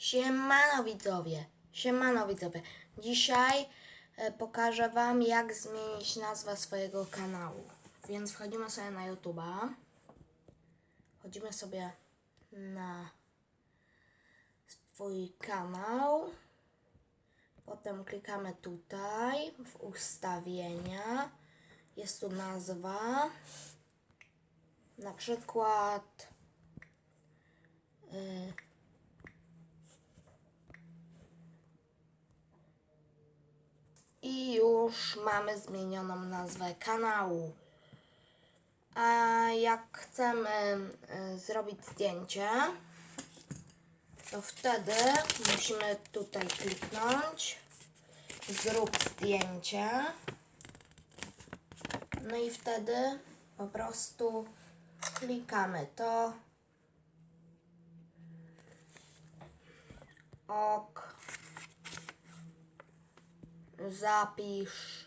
Siemano widzowie, siemano widzowie. Dzisiaj e, pokażę wam jak zmienić nazwę swojego kanału. Więc wchodzimy sobie na YouTube'a. Wchodzimy sobie na swój kanał. Potem klikamy tutaj w ustawienia. Jest tu nazwa. Na przykład y, I już mamy zmienioną nazwę kanału. A jak chcemy y, zrobić zdjęcie, to wtedy musimy tutaj kliknąć. Zrób zdjęcie. No i wtedy po prostu klikamy to. Ok. Zapisz.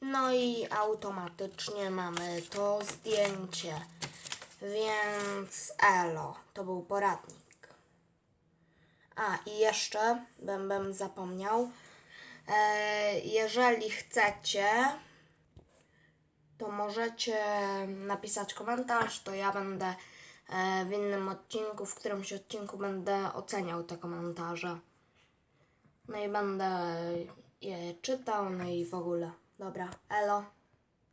No i automatycznie mamy to zdjęcie. Więc elo, to był poradnik. A i jeszcze bym zapomniał. E, jeżeli chcecie, to możecie napisać komentarz, to ja będę w innym odcinku, w którymś odcinku będę oceniał te komentarze. No i będę je czytał, no i w ogóle. Dobra, elo.